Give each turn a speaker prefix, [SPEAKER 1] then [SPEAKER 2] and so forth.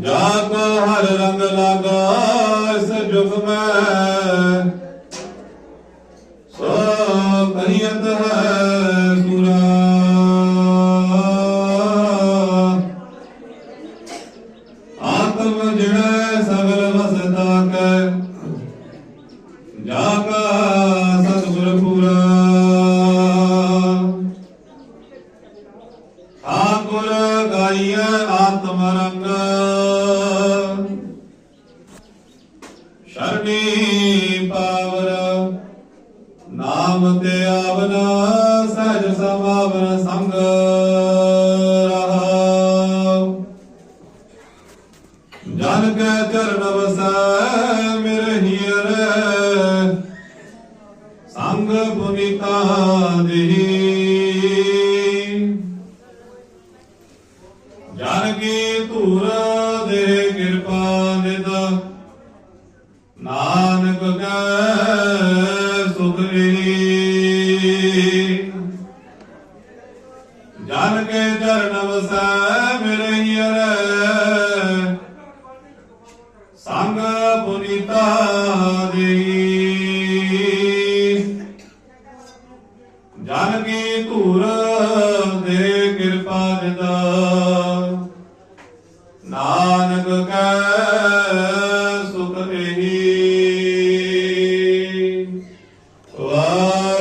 [SPEAKER 1] ਜਾ ਕੋ ਹਰ ਰੰਗ ਲਾਗਾ, ਇਸ ਜੁਗ ਮੈਂ। ਸੋ ਕਹੀਤ ਹੈ ਸੁਰਾ। ਆਤਮ ਜਿਣੈ ਸਗਲ ਵਸਦਾ ਕੈ ਜਾ ਕਾ ਸਤਿਗੁਰ ਪੂਰਾ। ਠਾਕੁਰ ਗਾਈਐ ਆਤਮ ਰੰਗ। ਸ਼ਰਣੀ ਪਾਵਰ ਨਾਮ ਤੇ ਆਵਨਾ, ਸਹਿਜ ਸਮਾਵਨ, ਸੰਗ ਰਹਾਉ ਜਨ ਕੈ ਚਰਨ ਵਸੈ, ਮੇਰੇ ਹੀਰ। ਸੰਗ ਪੁਨੀਤਾ ਦੇਹੀ ਜਨ ਕੀ ਧੂਰ ਨਾਨਕ ਕੈ ਸੁਖ ਮਿਲੀ ਵਸੈ ਮੇਰੇ ਯਰ ਸੰਗ ਪੁਨੀਤਾ ਦੇਈ ਧੂਰ ਦੇ ਕਿਰਪਾ ਦਿਦਾ ਨਾਨਕ ਕੈ